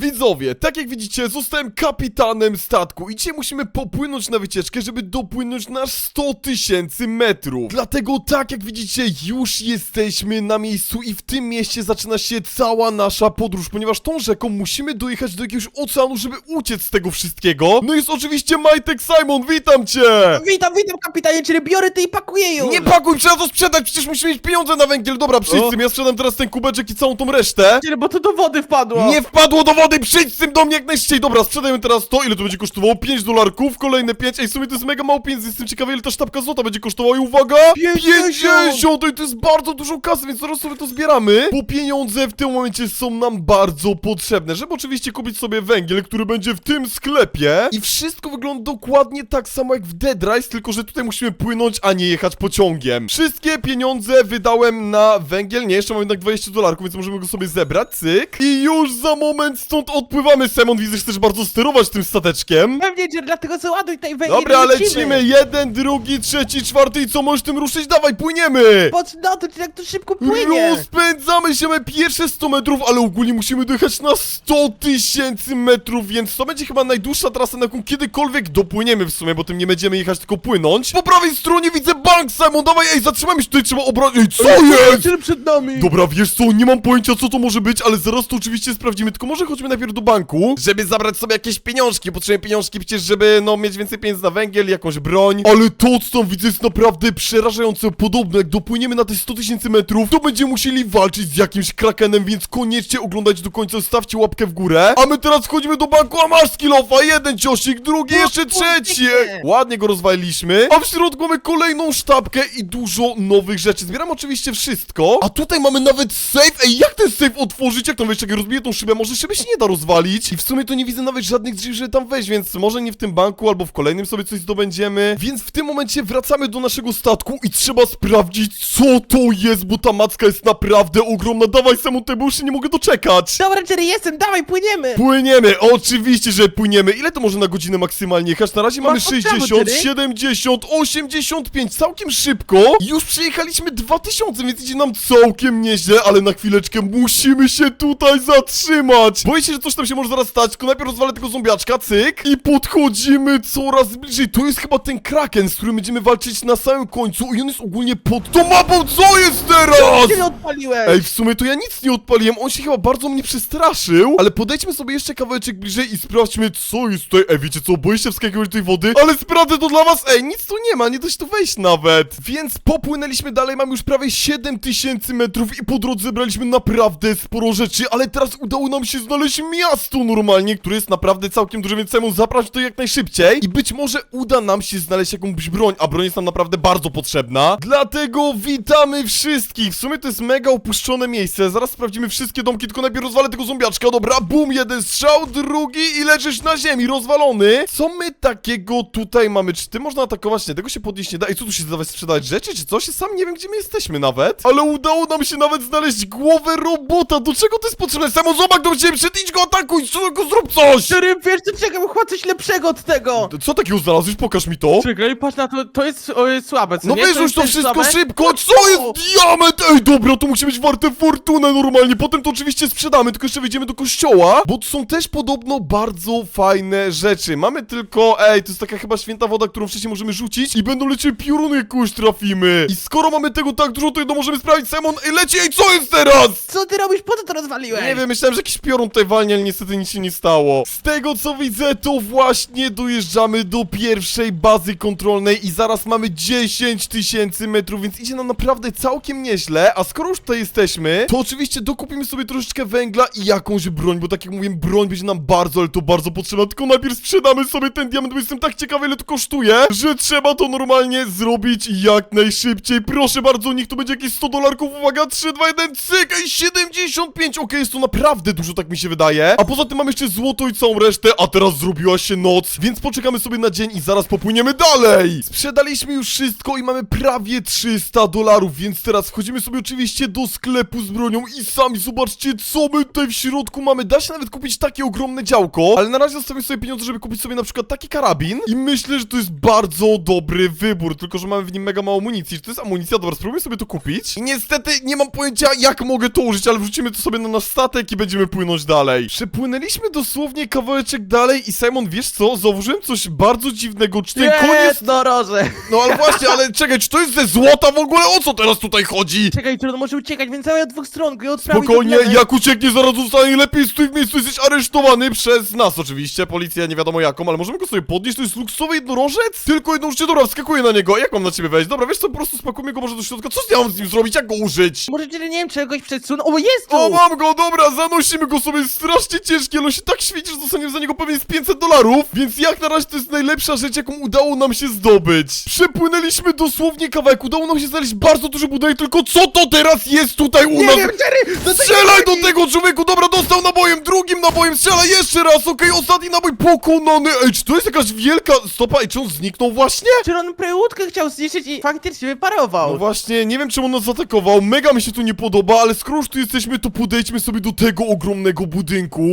Widzowie, tak jak widzicie, zostałem kapitanem statku i dzisiaj musimy popłynąć na wycieczkę, żeby dopłynąć na 100 tysięcy metrów. Dlatego, tak jak widzicie, już jesteśmy na miejscu i w tym mieście zaczyna się cała nasza podróż, ponieważ tą rzeką musimy dojechać do jakiegoś oceanu, żeby uciec z tego wszystkiego. No jest oczywiście Majtek Simon, witam cię! Witam, witam kapitanie, czyli biorę ty i pakuję już! Nie pakuj, trzeba to sprzedać, przecież musimy mieć pieniądze na węgiel. Dobra, przyjdź z tym, ja sprzedam teraz ten kubeczek i całą tą resztę. Nie, bo to do wody wpadło! Nie wpadło do wody, przyjdź z tym do mnie jak najszybciej. Dobra, sprzedajmy teraz to, ile to będzie kosztowało? 5 dolarków, kolejne 5. Ej, w sumie to jest mega mało pieniędzy, jestem ciekawy ile ta sztabka złota będzie kosztowała i uwaga! 50! 50! Ej, to jest bardzo dużo kasy, więc zaraz sobie to zbieramy. Bo pieniądze w tym momencie są nam bardzo potrzebne, żeby oczywiście kupić sobie węgiel, który będzie w tym sklepie. I wszystko wygląda dokładnie tak samo jak w Dead Rise, tylko że tutaj musimy płynąć, a nie jechać pociągiem. Wszystkie pieniądze wydałem na węgiel, nie, jeszcze mam jednak 20 dolarków, więc możemy go sobie zebrać, cyk. I już za moment stąd odpływamy, Simon, widzę, że chcesz bardzo sterować tym stateczkiem. Pewnie, że dlatego załaduj tej węgiel Dobra, lecimy! Jeden, drugi, trzeci, czwarty i co, możesz tym ruszyć? Dawaj, płyniemy! Co na to, czy jak to szybko płynie? Rozpędzamy się, mamy pierwsze 100 metrów, ale ogólnie musimy dojechać na 100 tysięcy metrów, więc to będzie chyba najdłuższa trasa, na jaką kiedykolwiek dopłyniemy w sumie, bo tym nie będziemy jechać, tylko płynąć. Po prawej stronie widzę bank, Simon, dawaj, ej, zatrzymamy się tutaj, trzeba obrać... Ej, co jest? Przed nami! Dobra, wiesz co, nie mam pojęcia co to może być, ale zaraz to oczywiście sprawdzimy, tylko może chodźmy najpierw do banku, żeby zabrać sobie jakieś pieniążki, potrzebujemy pieniążki przecież, żeby no mieć więcej pieniędzy na węgiel, jakąś broń. Ale to co tam widzę jest naprawdę przerażająco podobne, jak dopłyniemy na te 100 tysięcy metrów, to będziemy musieli walczyć z jakimś krakenem, więc koniecznie oglądajcie do końca, stawcie łapkę w górę. A my teraz wchodzimy do banku, a masz skillofa, jeden ciosik, drugi, No, jeszcze trzeci. Ładnie go rozwaliliśmy. A w środku mamy kolejną sztabkę i dużo nowych rzeczy. Zbieram oczywiście wszystko. A tutaj mamy nawet safe. Ej, jak ten safe otworzyć? Jak tam wejść? Jak ja rozbiję tą szybę? Może szyby się nie da rozwalić? I w sumie to nie widzę nawet żadnych drzwi, żeby tam wejść, więc może nie w tym banku, albo w kolejnym sobie coś zdobędziemy. Więc w tym momencie wracamy do naszego statku i trzeba sprawdzić, co to jest, bo ta macka jest naprawdę ogromna. Dawaj, Samu, bo już się nie mogę doczekać. Dobra, Jerry, jestem, dawaj, płyniemy! Płyniemy, oczywiście, że płyniemy. Ile to może na godzinę maksymalnie jechać? Na razie mamy Masz od czego, 60, Jerry? 70, 85, całkiem szybko. Już przejechaliśmy 2000, więc idzie nam całkiem nieźle, ale na chwileczkę musimy się tutaj zatrzymać. Boję się, że coś tam się może zaraz stać, tylko najpierw rozwalę tego zombiaczka, cyk. I podchodzimy coraz bliżej. To jest chyba ten kraken, z którym będziemy walczyć na samym końcu i on jest ogólnie pod tą mapą. Co jest teraz? Cię nie odpaliłeś! Ej, w sumie to ja nic nie odpaliłem, on się chyba bardzo mnie przestraszył, ale podejdźmy sobie jeszcze kawałeczek bliżej i sprawdźmy, co jest tutaj. Ej, wiecie co, boję się wskakiwać do tej wody, ale sprawdzę to dla was. Ej, nic tu nie ma, nie da się tu wejść nawet. Więc popłynęliśmy dalej, mamy już prawie 7000 metrów i po drodze zebraliśmy naprawdę sporo rzeczy, ale teraz udało nam się znaleźć miasto normalnie, które jest naprawdę całkiem duże, więc chcemy zabrać to jak najszybciej i być może uda nam się znaleźć jakąś broń, a broń jest nam naprawdę bardzo potrzebna. Dlatego witamy wszystkich. W sumie to jest mega opuszczone miejsce. Zaraz sprawdzimy wszystkie domki, tylko najpierw rozwalę tego zombiaczka. Dobra, bum, jeden strzał, drugi i leżysz na ziemi, rozwalony. Co my takiego tutaj mamy? Czy ty można atakować? Nie, tego się podnieść nie da. I co tu się zdawać sprzedawać rzeczy, czy coś? Sam nie wiem, gdzie my jesteśmy nawet. Ale udało nam się nawet znaleźć głowę robota. Do czego to jest potrzebne? Samo zobacz do ciebie, przed idź go atakuj, go zrób coś! Jerry, wiesz co, czekaj, bo chyba coś lepszego od tego! Co takiego znalazłeś? Pokaż mi to. Czekaj, patrz na to, to jest o, jest słabe, co No nie? wyrzuć jest to też wszystko słabe? szybko! Co jest diament? Ej, dobra, to musi być warte fortunę normalnie. Potem to oczywiście sprzedamy, tylko jeszcze wejdziemy do kościoła, bo to są też podobno bardzo fajne rzeczy. Mamy tylko, ej, to jest taka chyba święta woda, którą wcześniej możemy rzucić i będą lecieć pioruny, jak kogoś trafimy. I skoro mamy tego tak dużo, to jedno możemy sprawić. Simon, ej, leci, ej, co jest teraz? Co ty robisz? Po co to rozwaliłeś? Nie wiem, myślałem, że jakiś piorun tutaj ale niestety nic się nie stało. Z tego co widzę, to właśnie dojeżdżamy do pierwszej bazy kontrolnej i zaraz mamy 10 tysięcy metrów, więc idzie nam naprawdę całkiem nieźle. A skoro już tutaj jesteśmy, to oczywiście dokupimy sobie troszeczkę węgla i jakąś broń, bo tak jak mówiłem, broń będzie nam bardzo, ale to bardzo potrzebna. Tylko najpierw sprzedamy sobie ten diament, bo jestem tak ciekawy, ile to kosztuje, że trzeba to normalnie zrobić jak najszybciej. Proszę bardzo, niech to będzie jakieś 100 dolarków. Uwaga, 3, 2, 1, cyk, ej, 75, okej, jest to naprawdę dużo, tak mi się wydaje. A poza tym mam jeszcze złoto i całą resztę, a teraz zrobiła się noc, więc poczekamy sobie na dzień i zaraz popłyniemy dalej. Sprzedaliśmy już wszystko i mamy prawie 300 dolarów, więc teraz wchodzimy sobie oczywiście do sklepu z bronią i sami zobaczcie, co my tutaj w środku mamy. Da się nawet kupić takie ogromne działko, ale na razie zostawię sobie pieniądze, żeby kupić sobie na przykład taki karabin i myślę, że to jest bardzo dobry wybór, tylko że mamy w nim mega mało amunicji. Czy to jest amunicja? Dobra, spróbuję sobie to kupić. I niestety nie mam pojęcia, jak mogę to użyć, ale wrzucimy to sobie na nasz statek i będziemy płynąć dalej. Dalej. Przepłynęliśmy dosłownie kawałeczek dalej i Simon, wiesz co? Zauważyłem coś bardzo dziwnego. Czy ten koniec... no roże. No ale właśnie, ale czekaj, czy to jest ze złota w ogóle? O co teraz tutaj chodzi? Czekaj, Tyron może uciekać, więc całe od dwóch stron go i odprawić Spokojnie, jak ucieknie, zaraz zostanie lepiej stój w miejscu, jesteś aresztowany przez nas oczywiście, policja nie wiadomo jaką, ale możemy go sobie podnieść, to jest luksusowy jednorożec? Tylko jedną życie, dobra, wskakuję na niego, jak mam na ciebie wejść? Dobra, wiesz co, po prostu spakujmy go może do środka, co ja mam z nim zrobić, jak go użyć? Może Jerry, nie wiem, czegoś przesunął. O, jest tu! O, mam go, dobra, zanosimy go sobie, jest strasznie ciężki, ale on się tak świeci, że dostaniemy za niego pewnie z 500 dolarów, więc jak na razie to jest najlepsza rzecz, jaką udało nam się zdobyć. Przepłynęliśmy dosłownie kawałek, udało nam się znaleźć bardzo duży budynek, tylko co to teraz jest tutaj u nie nas? wiem, Jerry! Do tego Strzelaj do tego człowieku, dobra, dostał nabojem, drugim nabojem, strzelaj jeszcze raz, okej, ostatni nabój pokonany. Ej, czy to jest jakaś wielka stopa i czy on zniknął właśnie? Czy on prełódkę chciał zniszczyć i faktycznie wyparował? No właśnie, nie wiem czemu on nas zaatakował, mega mi się tu nie podoba, ale skoro już tu jesteśmy, to podejdźmy sobie do tego ogromnego budynku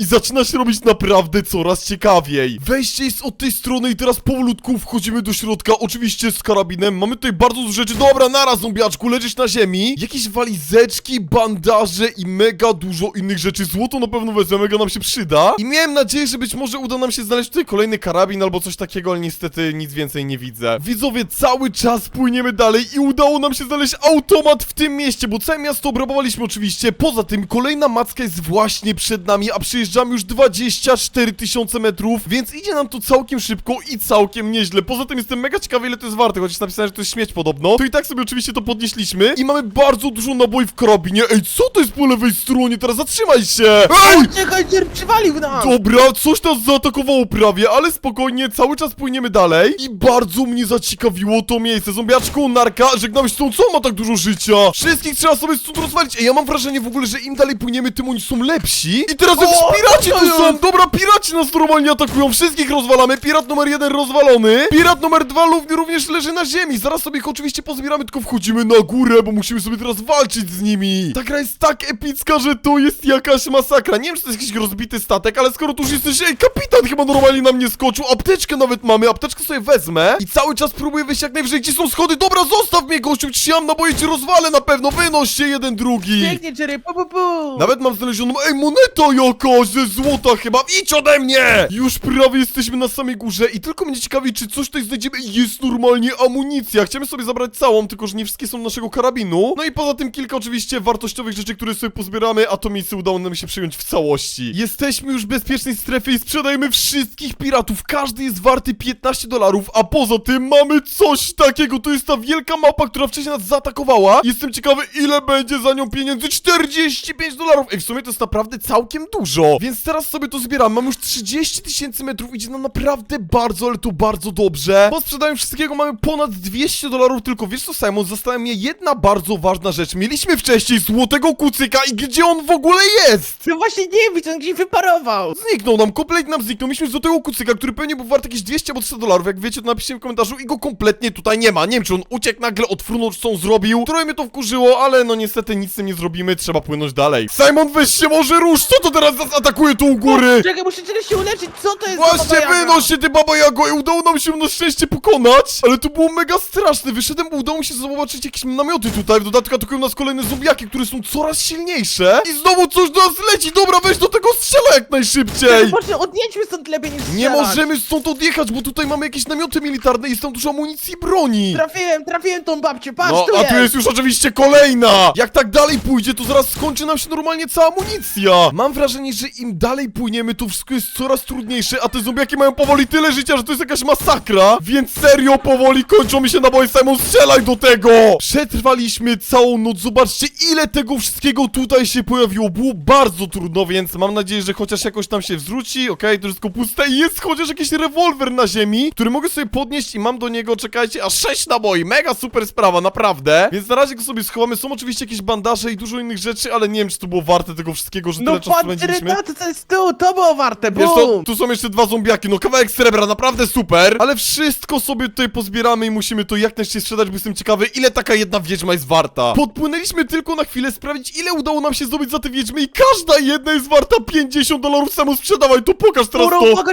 i zaczyna się robić naprawdę coraz ciekawiej. Wejście jest od tej strony i teraz powolutku wchodzimy do środka, oczywiście z karabinem, mamy tutaj bardzo dużo rzeczy, dobra, naraz zombiaczku, leżysz na ziemi, jakieś walizeczki, bandaże i mega dużo innych rzeczy, złoto na pewno wezmę, mega nam się przyda i miałem nadzieję, że być może uda nam się znaleźć tutaj kolejny karabin albo coś takiego, ale niestety nic więcej nie widzę. Widzowie, cały czas płyniemy dalej i udało nam się znaleźć automat w tym mieście, bo całe miasto obrabowaliśmy oczywiście. Poza tym kolejna macka jest właśnie przed nami, a przejeżdżamy już 24 tysiące metrów, więc idzie nam to całkiem szybko i całkiem nieźle. Poza tym jestem mega ciekawy ile to jest warte, chociaż napisałem, że to jest śmieć podobno. To i tak sobie oczywiście to podnieśliśmy i mamy bardzo dużo naboi w karabinie. Ej, co to jest po lewej stronie? Teraz zatrzymaj się! Ej! Czekaj, Jerry przywalił nas! Dobra, coś nas zaatakowało prawie, ale spokojnie, cały czas płyniemy dalej i bardzo mnie zaciekawiło to miejsce. Zombiaczku, narka, żegnałeś z tą, co ma tak dużo życia? Wszystkich trzeba sobie stąd rozwalić. Ej, ja mam wrażenie w ogóle, że im dalej płyniemy, tym oni są lepsi. I teraz O, piraci tu są! Dobra, piraci nas normalnie atakują, wszystkich rozwalamy. Pirat numer jeden rozwalony. Pirat numer dwa lub- również leży na ziemi. Zaraz sobie ich oczywiście pozbieramy, tylko wchodzimy na górę, bo musimy sobie teraz walczyć z nimi. Ta gra jest tak epicka, że to jest jakaś masakra. Nie wiem, czy to jest jakiś rozbity statek, ale skoro tu już jesteś... Ej, kapitan chyba normalnie na mnie skoczył. Apteczkę nawet mamy, apteczkę sobie wezmę. I cały czas próbuję wyjść jak najwyżej. Gdzie są schody? Dobra, zostaw mnie, gościu. Czy ja mam naboje, cię rozwalę na pewno. Wynoś się jeden, drugi. Pięknie, Jerry, pu, pu, pu! Nawet mam znalezioną, ej, moneta jakaś ze złota chyba, idź ode mnie! Już prawie jesteśmy na samej górze i tylko mnie ciekawi, czy coś tutaj znajdziemy. Jest normalnie amunicja, chciałem sobie zabrać całą, tylko że nie wszystkie są naszego karabinu. No i poza tym kilka oczywiście wartościowych rzeczy, które sobie pozbieramy, a to miejsce udało nam się przyjąć w całości. Jesteśmy już w bezpiecznej strefie i sprzedajemy wszystkich piratów, każdy jest warty 15 dolarów, a poza tym mamy coś takiego, to jest ta wielka mapa, która wcześniej nas zaatakowała. Jestem ciekawy, ile będzie za nią pieniędzy, 45 dolarów! Ej, w sumie to jest naprawdę całkiem dużo, więc teraz sobie to zbieramy, mam już 30 tysięcy metrów, idzie nam naprawdę bardzo, ale to bardzo dobrze. Po sprzedaniu wszystkiego mamy ponad 200 dolarów, tylko wiesz co, Simon, zastanawia mnie jedna bardzo ważna rzecz. Mieliśmy wcześniej złotego kucyka i gdzie on w ogóle jest? No właśnie nie widzę, on gdzieś wyparował! Zniknął nam, kompletnie nam zniknął. Mieliśmy złotego kucyka, który pewnie był wart jakieś 200 albo 300 dolarów. Jak wiecie, to napiszcie w komentarzu i go kompletnie tutaj nie ma. Nie wiem, czy on uciekł nagle, odfrunął, czy co on zrobił. Trochę mnie to wkurzyło, ale no niestety nic z tym nie zrobimy, trzeba płynąć dalej. Simon, weź się może rusz, co to teraz nas atakuje tu u góry? Czekaj, muszę Jerry się uleczyć, co to jest za Właśnie, baba Jaga? wynoś się ty baba Jago i udało nam się na szczęście pokonać, ale to było mega straszne, wyszedłem, bo udało mi się zobaczyć jakieś namioty tutaj, w dodatku atakują nas kolejne zombiaki, które są coraz silniejsze i znowu coś do nas leci, dobra, weź do tego strzela jak najszybciej! Może odjedźmy stąd lepiej niż Nie strzelać. możemy stąd odjechać, bo tutaj mamy jakieś namioty militarne i jest tam dużo amunicji i broni. Trafiłem, trafiłem tą babcię, patrz, No, tu a jest! tu jest już oczywiście kolejna! Jak tak dalej pójdzie, to zaraz skończy nam się normalnie cała amunicja! Mam wrażenie, że im dalej płyniemy, to wszystko jest coraz trudniejsze, a te zombiaki mają powoli tyle życia, że to jest jakaś masakra! Więc serio, powoli kończą mi się naboje, Simon, strzelaj do tego! Przetrwaliśmy całą noc, zobaczcie ile tego wszystkiego tutaj się pojawiło. Było bardzo trudno, więc mam nadzieję, że chociaż jakoś tam się wzruci, okej, to wszystko puste i jest chociaż jakiś rewolwer na ziemi, który mogę sobie podnieść i mam do niego, czekajcie, aż 6 naboi, mega super sprawa, naprawdę. Więc na razie go sobie schowamy, są oczywiście jakieś bandaże i dużo innych rzeczy, ale nie wiem, czy to było warte tego wszystkiego, że No tyle czasu spędziliśmy. To jest tu, to było warte, Wiesz co, bum! tu są jeszcze dwa zombiaki, no kawałek srebra, naprawdę super Ale wszystko sobie tutaj pozbieramy i musimy to jak najszybciej sprzedać, bo jestem ciekawy ile taka jedna wiedźma jest warta Podpłynęliśmy tylko na chwilę sprawdzić ile udało nam się zdobyć za te wiedźmy i każda jedna jest warta 50 dolarów samo sprzedawaj, to pokaż teraz Kurą, to!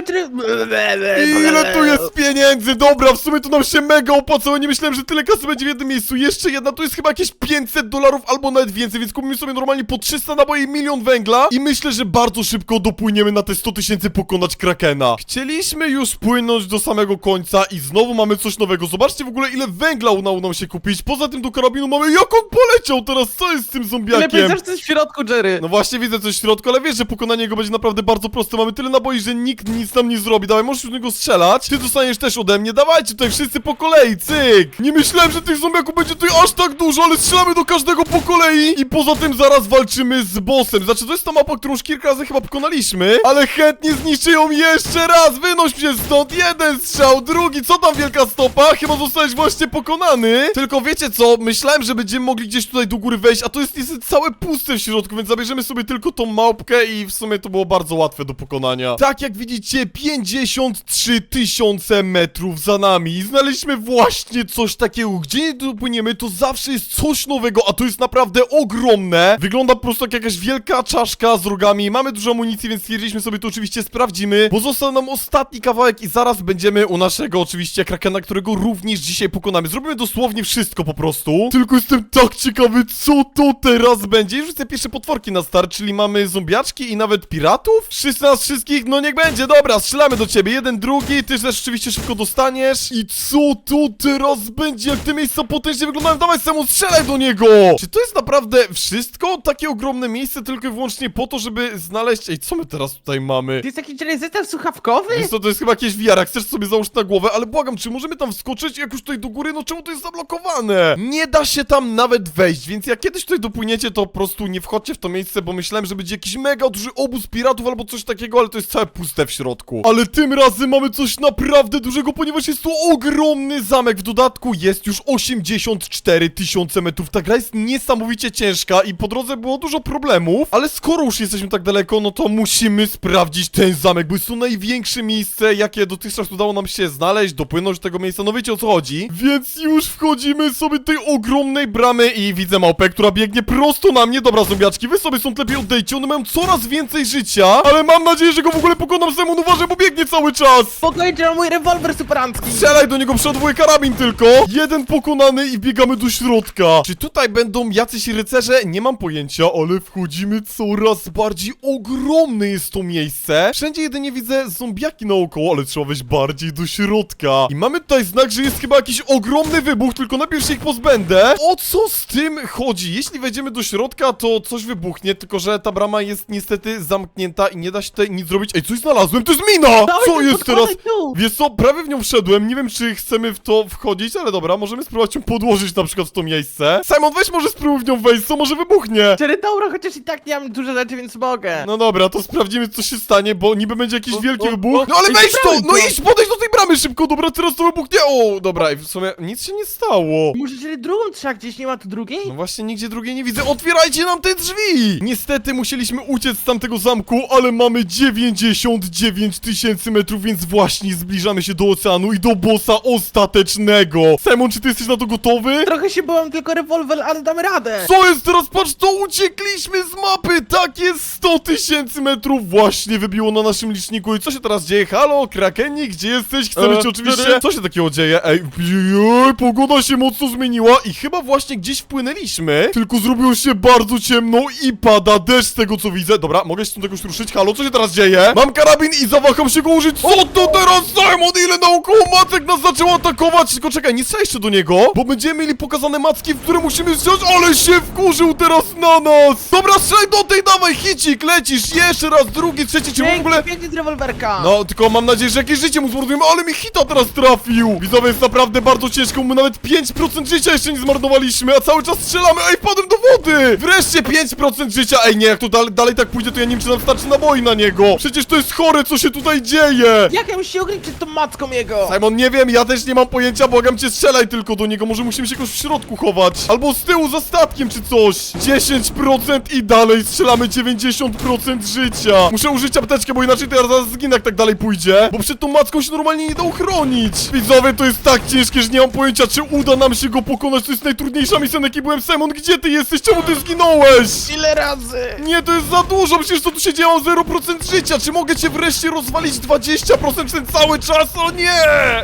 Ile tu jest pieniędzy? Dobra, w sumie to nam się mega opłacało. Nie myślałem, że tyle kasy będzie w jednym miejscu. Jeszcze jedna, to jest chyba jakieś 500 dolarów albo nawet więcej, więc kupimy sobie normalnie po 300 naboi milion węgla. I myślę, myślę, że bardzo szybko dopłyniemy na te 100 tysięcy pokonać Krakena. Chcieliśmy już płynąć do samego końca i znowu mamy coś nowego. Zobaczcie w ogóle ile węgla udało nam się kupić. Poza tym do karabinu mamy... Jak on poleciał teraz? Co jest z tym Lepiej zombiakiem? zaś coś w środku, Jerry. No właśnie widzę coś w środku, ale wiesz, że pokonanie go będzie naprawdę bardzo proste. Mamy tyle naboi, że nikt nic nam nie zrobi. Dawaj, możesz już niego strzelać. Ty dostaniesz też ode mnie. Dawajcie tutaj wszyscy po kolei, cyk! Nie myślałem, że tych zombiaków będzie tutaj aż tak dużo, ale strzelamy do każdego po kolei. I poza tym zaraz walczymy z bossem. Znaczy, to jest ta mapa, którą już kilka razy chyba pokonaliśmy. Ale chętnie zniszczę ją jeszcze raz. Wynoś się stąd. Jeden strzał, drugi. Co tam wielka stopa? Chyba zostałeś właśnie pokonany. Tylko wiecie co? Myślałem, że będziemy mogli gdzieś tutaj do góry wejść, a to jest niestety całe puste w środku, więc zabierzemy sobie tylko tą małpkę i w sumie to było bardzo łatwe do pokonania. Tak jak widzicie, 53 tysiące metrów za nami i znaleźliśmy właśnie coś takiego. Gdzie nie dopłyniemy, to zawsze jest coś nowego, a to jest naprawdę ogromne. Wygląda po prostu jak jakaś wielka czaszka z rogami. Mamy dużo amunicji, więc stwierdziliśmy sobie to oczywiście sprawdzimy, bo został nam ostatni kawałek i zaraz będziemy u naszego oczywiście krakena, którego również dzisiaj pokonamy. Zrobimy dosłownie wszystko po prostu. Tylko jestem tak ciekawy, co to teraz będzie. Już widzę pierwsze potworki na start, czyli mamy zombiaczki i nawet piratów? Wszyscy nas wszystkich, no niech będzie, dobra, strzelamy do ciebie. Jeden, drugi, ty też oczywiście szybko dostaniesz. I co to teraz będzie? Jak te miejsca potężnie wyglądają? Dawaj Samu, strzelaj do niego! Czy to jest naprawdę wszystko? Takie ogromne miejsce tylko i wyłącznie po to, żeby znaleźć... Ej, co my teraz tutaj mamy? To jest jakiś zestaw słuchawkowy? Wiesz co, to jest chyba jakieś VR, jak chcesz sobie założyć na głowę, ale błagam, czy możemy tam wskoczyć jak już tutaj do góry? No czemu to jest zablokowane? Nie da się tam nawet wejść, więc jak kiedyś tutaj dopłyniecie, to po prostu nie wchodźcie w to miejsce, bo myślałem, że będzie jakiś mega duży obóz piratów albo coś takiego, ale to jest całe puste w środku. Ale tym razem mamy coś naprawdę dużego, ponieważ jest tu ogromny zamek. W dodatku jest już 84 tysiące metrów. Ta gra jest niesamowicie ciężka i po drodze było dużo problemów, ale skoro już jesteśmy tak daleko, no to musimy sprawdzić ten zamek, bo jest to największe miejsce, jakie dotychczas udało nam się znaleźć, dopłynąć do tego miejsca, no wiecie o co chodzi. Więc już wchodzimy sobie do tej ogromnej bramy i widzę małpę, która biegnie prosto na mnie. Dobra, zombiaczki, wy sobie stąd lepiej odejdźcie, one mają coraz więcej życia, ale mam nadzieję, że go w ogóle pokonam Simon, uważaj, bo biegnie cały czas. Jerry, mój rewolwer superancki. Strzelaj do niego, przeładowuję karabin tylko! Jeden pokonany i biegamy do środka! Czy tutaj będą jacyś rycerze? Nie mam pojęcia, ale wchodzimy coraz bardziej ogromne jest to miejsce. Wszędzie jedynie widzę zombiaki naokoło, ale trzeba wejść bardziej do środka. I mamy tutaj znak, że jest chyba jakiś ogromny wybuch, tylko najpierw się ich pozbędę. O co z tym chodzi? Jeśli wejdziemy do środka, to coś wybuchnie, tylko że ta brama jest niestety zamknięta i nie da się tutaj nic zrobić. Ej, coś znalazłem, to jest mina! Co jest teraz? Wiesz co, prawie w nią wszedłem, nie wiem czy chcemy w to wchodzić, ale dobra, możemy spróbować ją podłożyć na przykład w to miejsce. Simon, weź może spróbuj w nią wejść, co może wybuchnie? Jerry, dobra, chociaż i tak nie mam dużo rzeczy, więc mogę. No dobra, to sprawdzimy co się stanie, bo niby będzie jakiś O, wielki o, wybuch. o, No ale weź to! bramy No to. idź, podejdź do tej bramy szybko, dobra, teraz to wybuchnie. O, dobra, i w sumie nic się nie stało. Może Jerry drugą trzeba gdzieś, nie ma tu drugiej? No właśnie, nigdzie drugiej nie widzę. Otwierajcie nam te drzwi! Niestety musieliśmy uciec z tamtego zamku, ale mamy 99 tysięcy metrów, więc właśnie zbliżamy się do oceanu i do bossa ostatecznego. Simon, czy ty jesteś na to gotowy? Trochę się bałem, tylko rewolwer, ale damy radę. Co jest teraz? Patrz, to uciekliśmy z mapy! Tak jest, 100 tysięcy metrów właśnie wybiło na naszym liczniku. I co się teraz dzieje? Halo, Krakeni, gdzie jesteś? Chcemy E, cię oczywiście... Co się takiego dzieje? Ej, jej, pogoda się mocno zmieniła i chyba właśnie gdzieś wpłynęliśmy. Tylko zrobiło się bardzo ciemno i pada deszcz z tego co widzę. Dobra, mogę się stąd jakoś ruszyć? Halo, co się teraz dzieje? Mam karabin i zawaham się go użyć. Co to teraz, Simon? Ile naokoło macek nas zaczęło atakować? Tylko czekaj, nie strzelaj do niego, bo będziemy mieli pokazane macki, w które musimy strzelać, ale się wkurzył teraz na nas. Dobra, strzelaj do tej, dawaj, hicik, lecisz. Jeszcze raz, drugi, trzeci, czy w ogóle... Pięknie, z rewolwerka. No, tylko mam nadzieję, że jakieś życie mu zmarnujemy, ale mi hita teraz trafił! Widzowie, jest naprawdę bardzo ciężko, my nawet 5% życia jeszcze nie zmarnowaliśmy, a cały czas strzelamy, ej, wpadłem do wody! Wreszcie 5% życia, ej, nie, jak to dalej, dalej tak pójdzie, to ja nie wiem, czy nam starczy naboi na niego! Przecież to jest chore, co się tutaj dzieje! Jak ja muszę się ukryć przed tą matką jego? Simon, nie wiem, ja też nie mam pojęcia, błagam cię, strzelaj tylko do niego, może musimy się jakoś w środku chować. Albo z tyłu, za statkiem czy coś. 10% i dalej strzelamy 90% życia. Muszę użyć apteczkę, bo inaczej to ja zaraz zginę, jak tak dalej pójdzie. Bo przed tą macką się normalnie nie da uchronić. Widzowie, to jest tak ciężkie, że nie mam pojęcia, czy uda nam się go pokonać. To jest najtrudniejsza misja, na jakiej byłem. Simon, gdzie ty jesteś? Czemu ty zginąłeś? Ile razy? Nie, to jest za dużo, przecież to tu się działo 0% życia. Czy mogę cię wreszcie rozwalić 20% ten cały czas? O nie!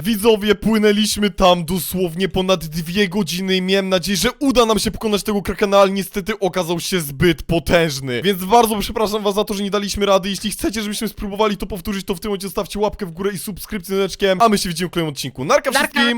Widzowie, płynęliśmy tam dosłownie ponad dwie godziny i miałem nadzieję, że uda nam się pokonać tego krakena, ale niestety okazał się zbyt potężny. Więc bardzo przepraszam was za to, że nie daliśmy rady. Jeśli chcecie, żebyśmy spróbowali to powtórzyć, to w tym momencie stawcie łapkę w górę i subskrypcję z a my się widzimy w kolejnym odcinku. Narka Narka! wszystkim!